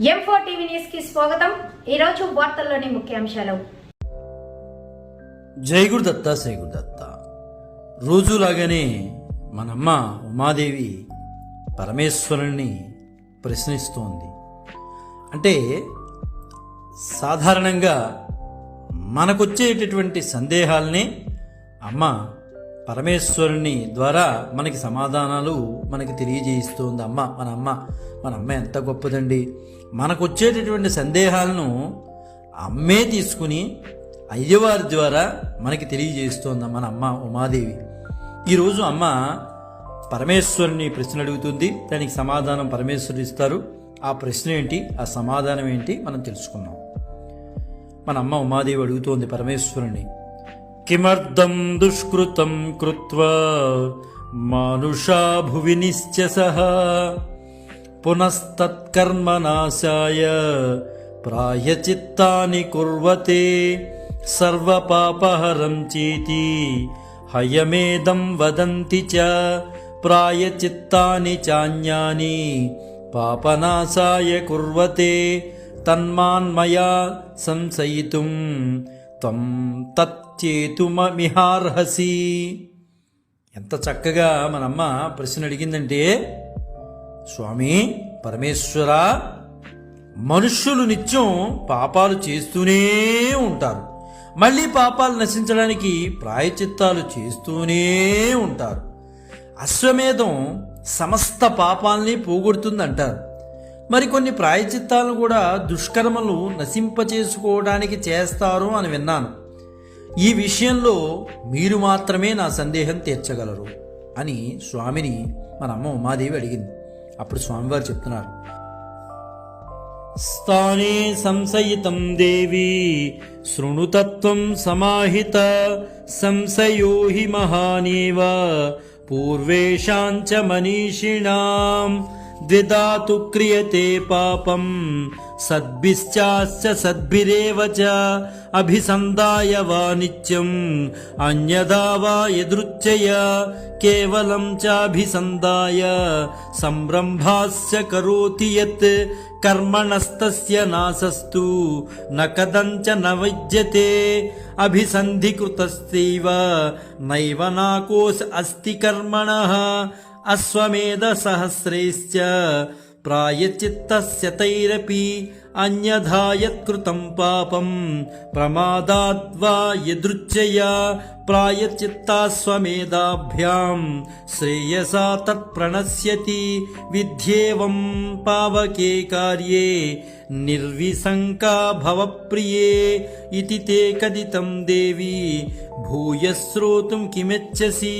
M four TV న్యూస్కి స్వాగతం. ఈరోజు వార్తల్లోని ముఖ్యాంశాలు. జై గురుదత్త శ్రీ గురుదత్త రోజులాగానే మనమ్మ ఉమాదేవి పరమేశ్వరుణ్ణి ప్రశ్నిస్తోంది. అంటే సాధారణంగా మనకొచ్చేటటువంటి సందేహాల్ని అమ్మ పరమేశ్వరుని ద్వారా మనకి సమాధానాలు మనకి తెలియజేయిస్తుంది. అమ్మ మన అమ్మ మన అమ్మ ఎంత గొప్పదండి. మనకొచ్చేటటువంటి సందేహాలను అమ్మే తీసుకుని అయ్యవారి ద్వారా మనకి తెలియజేస్తుంది మన అమ్మ ఉమాదేవి. ఈరోజు అమ్మ పరమేశ్వరుని ప్రశ్న అడుగుతుంది. దానికి సమాధానం పరమేశ్వరుడు ఇస్తారు. ఆ ప్రశ్న ఏంటి? ఆ సమాధానం ఏంటి? మనం తెలుసుకున్నాం మన అమ్మ ఉమాదేవి అడుగుతోంది పరమేశ్వరుని. किमर्थम् दुष्कृतम् कृत्वा मानुषा भुविनिश्च सह पुनस्तत्कर्मय प्रायचित्तानि कुर्वते सर्वपापहरञ्चीति हयमेदम् वदन्ति च प्रायचित्तानि चान्यानि पापनाशाय कुर्वते तन्मान्मया संशयितुम् త్వం తచ్చేతుమమిహార్హసి ఎంత చక్కగా మనమ్మ ప్రశ్న అడిగిందంటే స్వామి పరమేశ్వర మనుష్యులు నిత్యం పాపాలు చేస్తూనే ఉంటారు. మళ్ళీ పాపాలు నశించడానికి ప్రాయచిత్తాలు చేస్తూనే ఉంటారు. అశ్వమేధం సమస్త పాపాల్ని పోగొడుతుందంటారు. మరికొన్ని ప్రాయచిత్తాలను కూడా దుష్కర్మలు నశింపచేసుకోవడానికి చేస్తారు అని విన్నాను. ఈ విషయంలో మీరు మాత్రమే నా సందేహం తీర్చగలరు అని స్వామిని మన అమ్మ ఉమాదేవి అడిగింది. అప్పుడు స్వామివారు చెప్తున్నారు. స్థానే సంశయితం దేవి శృణుతత్వం సమాహిత సంశయో హి మహానేవ పూర్వేషాంచ మనీషిణాం ద్విధాతు క్రియతే పాపం సద్భిశ్చాశ్చ సద్భిరేవ చ అభిసందాయ వా నిత్యం అన్యదా వా యదృచ్ఛయ కేవలం చాభిసందాయ సంరంభాస్య కరోతి యత్ కర్మణస్తస్య నాశస్తు న కదంచ న విద్యతే అభిసంధికృతస్తైవ నైవ నాకోస్ అస్తి కర్మణః అశ్వమేధ సహస్రైశ్చ ప్రాయచిత్తస్య తైరపి అన్యథా యత్కృతం పాపం ప్రమాదాద్వా యదృచ్ఛయా ప్రాయచిత్తాస్వమేధాభ్యాం శ్రేయసా తత్ప్రణశ్యతి విధ్యేవం పావకే కార్యే నిర్విశంకా భవప్రియే ఇతి తే కదితం దేవి భూయశ్రోతుం కిమెచ్చసి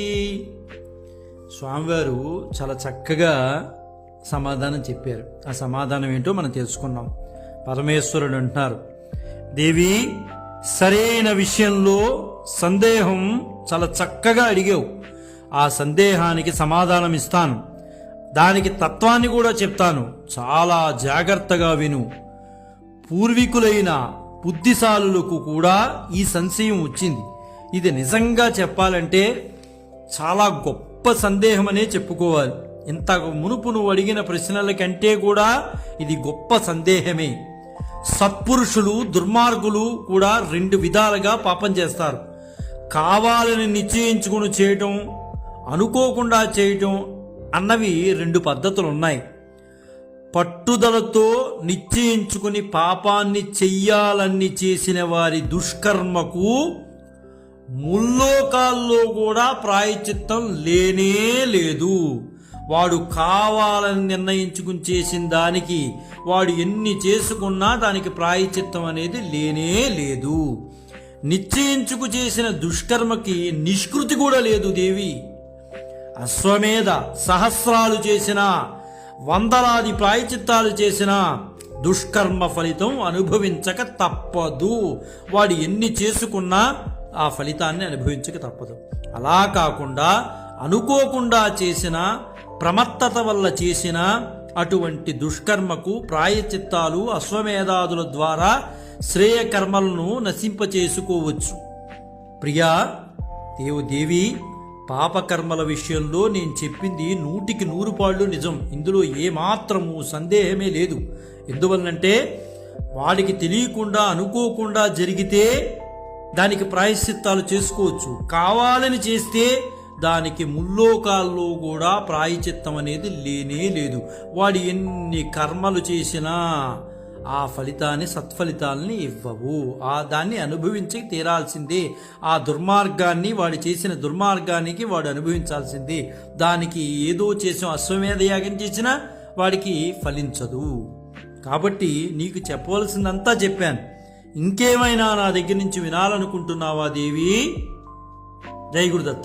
స్వామివారు చాలా చక్కగా సమాధానం చెప్పారు. ఆ సమాధానం ఏంటో మనం తెలుసుకున్నాం. పరమేశ్వరుడు అంటున్నారు దేవి సరైన విషయంలో సందేహం చాలా చక్కగా అడిగావు. ఆ సందేహానికి సమాధానం ఇస్తాను. దానికి తత్వాన్ని కూడా చెప్తాను. చాలా జాగ్రత్తగా విను. పూర్వీకులైన బుద్ధిశాలులకు కూడా ఈ సంశయం వచ్చింది. ఇది నిజంగా చెప్పాలంటే చాలా గొప్ప గొప్ప సందేహమనే చెప్పుకోవాలి. ఇంత మునుపు నువ్వు అడిగిన ప్రశ్నల కంటే కూడా ఇది గొప్ప సందేహమే. సత్పురుషులు దుర్మార్గులు కూడా రెండు విధాలుగా పాపం చేస్తారు. కావాలని నిశ్చయించుకుని చేయటం అనుకోకుండా చేయటం అన్నవి రెండు పద్ధతులు ఉన్నాయి పట్టుదలతో నిశ్చయించుకుని పాపాన్ని చెయ్యాలని చేసిన వారి దుష్కర్మకు ముల్లోకాల్లో కూడా ప్రాయచిత్తం లేనే లేదు. వాడు కావాలని నిర్ణయించుకుని చేసిన దానికి వాడు ఎన్ని చేసుకున్నా దానికి ప్రాయచిత్తం అనేది లేనే లేదు. నిశ్చయించుకు చేసిన దుష్కర్మకి నిష్కృతి కూడా లేదు దేవి. అశ్వమేధ సహస్రాలు చేసిన వందలాది ప్రాయచిత్తాలు చేసిన దుష్కర్మ ఫలితం అనుభవించక తప్పదు. వాడు ఎన్ని చేసుకున్నా ఆ ఫలితాన్ని అనుభవించక తప్పదు. అలా కాకుండా అనుకోకుండా చేసిన ప్రమత్తత వల్ల చేసిన అటువంటి దుష్కర్మకు ప్రాయచిత్తాలు అశ్వమేధాదుల ద్వారా శ్రేయకర్మలను నశింపచేసుకోవచ్చు. ప్రియా దేవు దేవి పాపకర్మల విషయంలో నేను చెప్పింది నూటికి నూరు పాళ్ళు నిజం. ఇందులో ఏమాత్రము సందేహమే లేదు. ఎందువల్లంటే వాడికి తెలియకుండా అనుకోకుండా జరిగితే దానికి ప్రాయశ్చిత్తాలు చేసుకోవచ్చు. కావాలని చేస్తే దానికి ముల్లోకాల్లో కూడా ప్రాయచిత్తం అనేది లేనే లేదు. వాడు ఎన్ని కర్మలు చేసినా ఆ ఫలితాన్ని సత్ఫలితాలని ఇవ్వవు. ఆ దాన్ని అనుభవించి తీరాల్సిందే. ఆ దుర్మార్గాన్ని వాడు చేసిన దుర్మార్గానికి వాడు అనుభవించాల్సిందే. దానికి ఏదో చేసిన అశ్వమేధ యాగం చేసినా వాడికి ఫలించదు. కాబట్టి నీకు చెప్పవలసిందంతా చెప్పాను. ఇంకేమైనా నా దగ్గర నుంచి వినాలనుకుంటున్నావా దేవి? జై గురుదత్త.